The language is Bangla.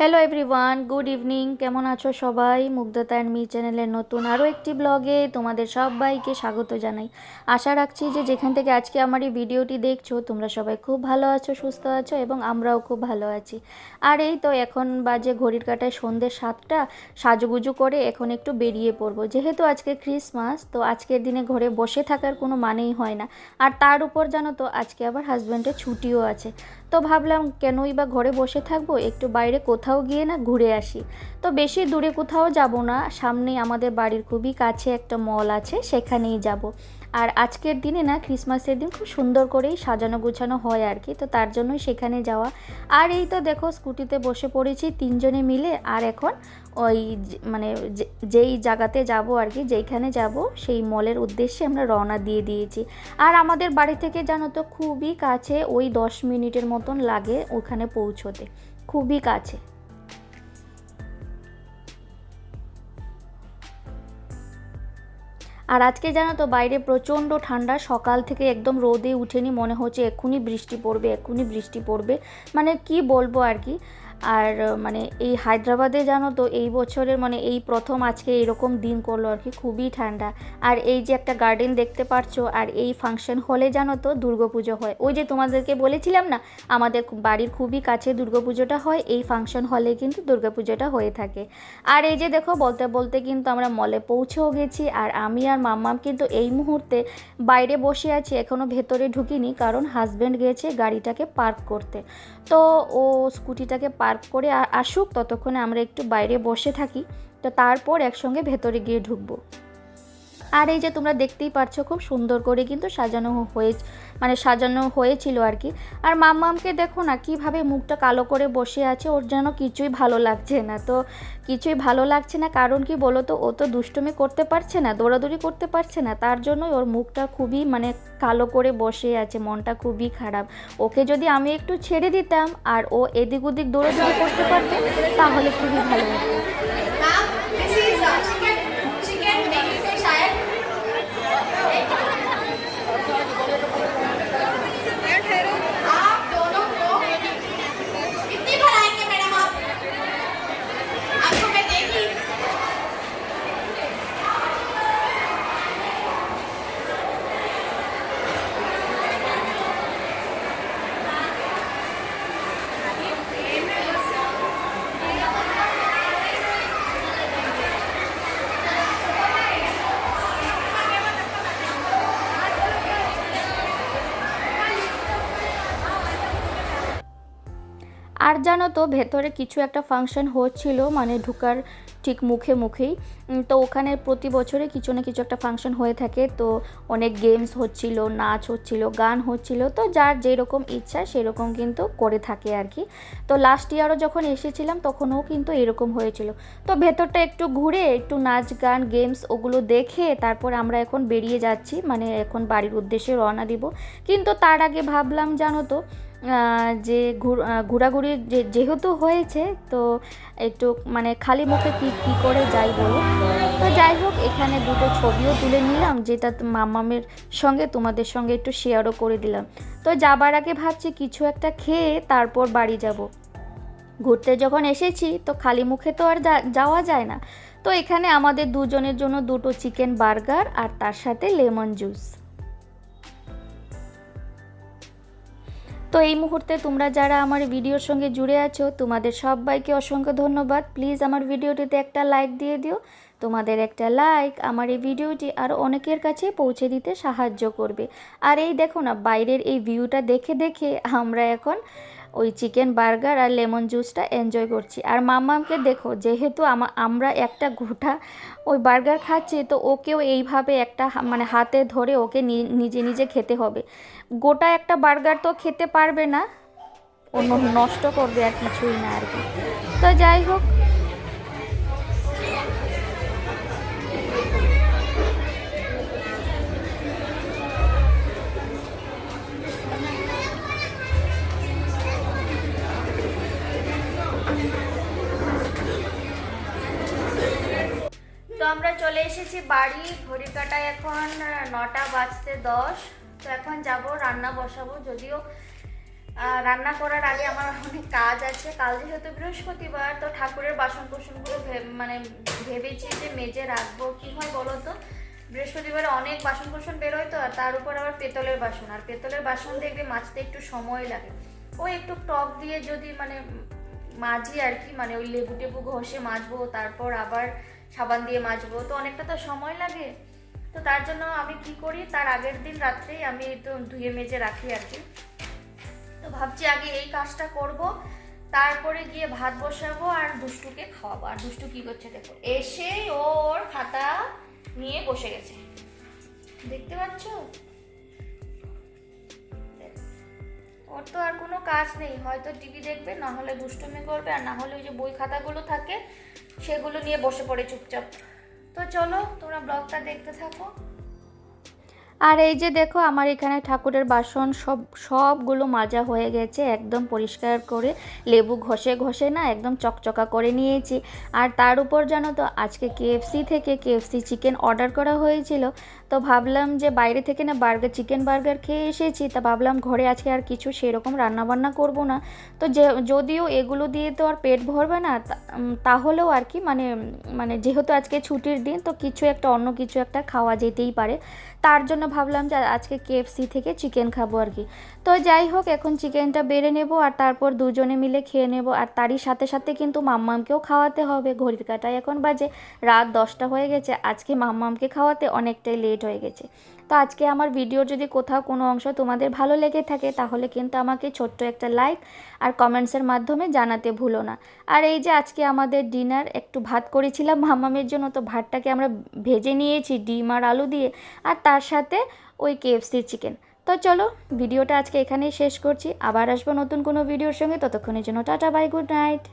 হ্যালো এভরিওয়ান গুড ইভিনিং কেমন আছো সবাই? মুগ্ধতা অ্যান্ড মি চ্যানেলের নতুন আরও একটি ব্লগে তোমাদের সবাইকে স্বাগত জানাই। আশা রাখছি যে যেখান থেকে আজকে আমার এই ভিডিওটি দেখছ, তোমরা সবাই খুব ভালো আছো, সুস্থ আছো এবং আমরাও খুব ভালো আছি। আর এই তো এখন বাজে ঘড়ির কাটায় সন্ধ্যে সাতটা, সাজুগুজু করে এখন একটু বেরিয়ে পড়ব। যেহেতু আজকে ক্রিসমাস তো আজকের দিনে ঘরে বসে থাকার কোনো মানেই হয় না। আর তার উপর জানো তো, আজকে আবার হাজব্যান্ডের ছুটিও আছে। তো ভাবলাম কেনই বা ঘরে বসে থাকব, একটু বাইরে কোথাও গিয়ে না ঘুরে আসি। তো বেশি দূরে কোথাও যাব না। সামনেই আমাদের বাড়ির খুবই কাছে একটা মল আছে, সেখানেই যাব। আর আজকের দিনে না ক্রিসমাসের দিন খুব সুন্দর করেই সাজানো গুছানো হয় আর কি তো তার জন্যই সেখানে যাওয়া। আর এই তো দেখো স্কুটিতে বসে পড়েছি তিনজনে মিলে। আর এখন ওই মানে যেই জায়গাতে যাব আর কি যেইখানে যাব, সেই মলের উদ্দেশ্যে আমরা রওনা দিয়ে দিয়েছি। আর আমাদের বাড়ি থেকে জানো তো খুবই কাছে, ওই দশ মিনিটের মতন লাগে ওখানে পৌঁছোতে। খুবই কাছে। আর আজকে জানো তো বাইরে প্রচণ্ড ঠান্ডা, সকাল থেকে একদম রোদে উঠেনি, মনে হচ্ছে এক্ষুনি বৃষ্টি পড়বে, এক্ষুনি বৃষ্টি পড়বে। মানে কি বলব আর কি? আর মানে এই হায়দ্রাবাদে জানো তো, এই বছরের মানে এই প্রথম আজকে এরকম দিন করল আর কি, খুবই ঠান্ডা। আর এই যে একটা গার্ডেন দেখতে পারছ, আর এই ফাংশন হলে জানো তো দুর্গাপুজো হয়। ওই যে তোমাদেরকে বলেছিলাম না, আমাদের বাড়ির খুবই কাছে দুর্গাপুজোটা হয়, এই ফাংশন হলে কিন্তু দুর্গাপুজোটা হয়ে থাকে। আর এই যে দেখো, বলতে বলতে কিন্তু আমরা মলে পৌঁছেও গেছি, আর আমি আর মাম্মাম কিন্তু এই মুহূর্তে বাইরে বসে আছি এখনও ভেতরে ঢুকিনি, কারণ হাজব্যান্ড গেছে গাড়িটাকে পার্ক করতে। তো ও স্কুটিটাকে পার্ক করে আসুক ততক্ষণে আমরা একটু বাইরে বসে থাকি। তো তারপর একসঙ্গে ভেতরে গিয়ে ঢুকবো। আর এই যে তোমরা দেখতেই পারছ, খুব সুন্দর করে কিন্তু সাজানো হয়ে মানে সাজানো হয়েছিল আর কি। আর মাম্মামকে দেখো না, কীভাবে মুখটা কালো করে বসে আছে, ওর যেন কিছুই ভালো লাগছে না। তো কিছুই ভালো লাগছে না, কারণ কি বলো তো, ও তো দুষ্টুমি করতে পারছে না, দৌড়াদৌড়ি করতে পারছে না, তার জন্যই ওর মুখটা খুবই মানে কালো করে বসে আছে, মনটা খুবই খারাপ। ওকে যদি আমি একটু ছেড়ে দিতাম, আর ও এদিক ওদিক দৌড়াদৌড়ি করতে পারতো, তাহলে খুবই ভালো হতো। আর জানো তো ভেতরে কিছু একটা ফাংশন হচ্ছিল মানে ঢুকার ঠিক মুখে মুখেই। তো ওখানে প্রতি বছরে কিছু না কিছু একটা ফাংশন হয়ে থাকে। তো অনেক গেমস হচ্ছিল, নাচ হচ্ছিল, গান হচ্ছিল। তো যার যেরকম ইচ্ছা সেরকম কিন্তু করে থাকে আর কি। তো লাস্ট ইয়ারও যখন এসেছিলাম তখনও কিন্তু এরকম হয়েছিল। তো ভেতরটা একটু ঘুরে একটু নাচ, গান গেমস ওগুলো দেখে তারপর আমরা এখন বেরিয়ে যাচ্ছি। মানে এখন বাড়ির উদ্দেশ্যে রওনা দিব। কিন্তু তার আগে ভাবলাম, জানো তো যে ঘোরাঘুরি যেহেতু হয়েছে, তো একটু মানে খালি মুখে কি কি করে যাই বলো? তো যাই হোক, এখানে দুটো ছবিও তুলে নিলাম, যেটা মামামের সঙ্গে তোমাদের সঙ্গে একটু শেয়ারও করে দিলাম। তো যাবার আগে ভাবছি কিছু একটা খেয়ে তারপর বাড়ি যাব। ঘুরতে যখন এসেছি, তো খালি মুখে তো আর যাওয়া যায় না। তো এখানে আমাদের দুজনের জন্য দুটো চিকেন বার্গার আর তার সাথে লেমন জুস তো এই মুহূর্তে তোমরা যারা আমার ভিডিওর সঙ্গে জুড়ে আছো, তোমাদের সবাইকে অসংখ্য ধন্যবাদ। প্লিজ আমার ভিডিওটিতে একটা লাইক দিয়ে দিও। তোমাদের একটা লাইক আমার এই ভিডিওটি আর অনেকের কাছে পৌঁছে দিতে সাহায্য করবে। আর এই দেখো না, বাইরের এই ভিউটা দেখে দেখে আমরা এখন ওই চিকেন বার্গার আর লেমন জুসটা এনজয় করছি। আর মামাকে দেখো, যেহেতু আমরা একটা গোটা ওই বার্গার খাচ্ছি, তো ওকেও এইভাবে একটা মানে হাতে ধরে ওকে নিজে নিজে খেতে হবে। গোটা একটা বার্গার তো খেতে পারবে না। অন্য নষ্ট করবে আর কিছুই না আর কি। তো যাই হোক আমরা চলে এসেছি বাড়ি। ঘড়ি কাটায় এখন নটা বাজতে দশ। তো এখন যাব, রান্না বসাবো। যদিও রান্না করার আগে আমার অনেক কাজ আছে। কাল যেহেতু বৃহস্পতিবার, তো ঠাকুরের বাসন কোসনগুলো মানে ভেবেছি যে মেজে রাখব। কি হয় বলো তো? বৃহস্পতিবারে অনেক বাসন কোসন বেরোয় তো তার উপর আবার পেতলের বাসন। আর পেতলের বাসন দেখবে মাজতে একটু সময় লাগে। ওই একটু টক দিয়ে যদি মানে মাজি আর কি মানে ওই লেবু টেবু ঘষে মাজবো, তারপর আবার সাবান দিয়ে মাজবো। তো অনেকটা তো সময় লাগে। তো তার জন্য আমি কি করি, তার আগের দিন রাত্রেই আমি একটু ধুয়ে মেজে রাখি আর কি। তো ভাবছি আগে এই কাজটা করব, তারপরে গিয়ে ভাত বসাবো আর দুষ্টুকে খাওয়াবো। আর দুষ্টু কি করছে দেখো, এসে ওর খাতা নিয়ে বসে গেছে। দেখতে পাচ্ছ? ওর তো আর কোনো কাজ নেই, হয়তো টিভি দেখবে, না হলে দুষ্টুমি করবে, আর না হলে ওই যে বই খাতাগুলো থাকে সেগুলো নিয়ে বসে পড়ে চুপচাপ। তো চলো তোমরা ব্লগটা দেখতে থাকো। আর এই যে দেখো, আমার এখানে ঠাকুরের বাসন সব, সবগুলো মাজা হয়ে গেছে, একদম পরিষ্কার করে, লেবু ঘষে ঘষে না একদম চকচকা করে নিয়েছি। আর তার উপর জানো তো, আজকে কেএফসি থেকে কেএফসি চিকেন অর্ডার করা হয়েছিল। তো ভাবলাম যে বাইরে থেকে না বার্গার চিকেন বার্গার খেয়ে এসেছি, তা ভাবলাম ঘরে আজকে আর কিছু সেরকম রান্নাবান্না করব না। তো যে, যদিও এগুলো দিয়ে তো আর পেট ভরবে না তাহলেও আর কি মানে মানে যেহেতু আজকে ছুটির দিন, তো কিছু একটা, অন্য কিছু একটা খাওয়া যেতেই পারে। তার জন্য ভাবলাম যে আজকে কেএফসি থেকে চিকেন খাব আর কি। তো যাই হোক, এখন চিকেনটা বেড়ে নেব আর তারপর দুজনে মিলে খেয়ে নেব। আর তারই সাথে সাথে কিন্তু মাম্মামকেও খাওয়াতে হবে। ঘড়ির কাটায় এখন বাজে রাত দশটা হয়ে গেছে। আজকে মাম্মামকে খাওয়াতে অনেকটাই লেট হয়ে গেছে। তো আজকে আমার ভিডিও যদি কোথাও কোনো অংশ তোমাদের ভালো লেগে থাকে, তাহলে কিন্তু আমাকে ছোট্ট একটা লাইক আর কমেন্টসের মাধ্যমে জানাতে ভুলো না। আর এই যে আজকে আমাদের ডিনার একটু ভাত করেছিলাম মামামের জন্য, তো ভাতটাকে আমরা ভেজে নিয়েছি ডিম আর আলু দিয়ে। আর তার সাথে ওই কেএফসির চিকেন তো চলো ভিডিওটা আজকে এখানেই শেষ করছি। আবার আসব নতুন কোনো ভিডিওর সঙ্গে। ততক্ষণের জন্য টাটা বাই গুড নাইট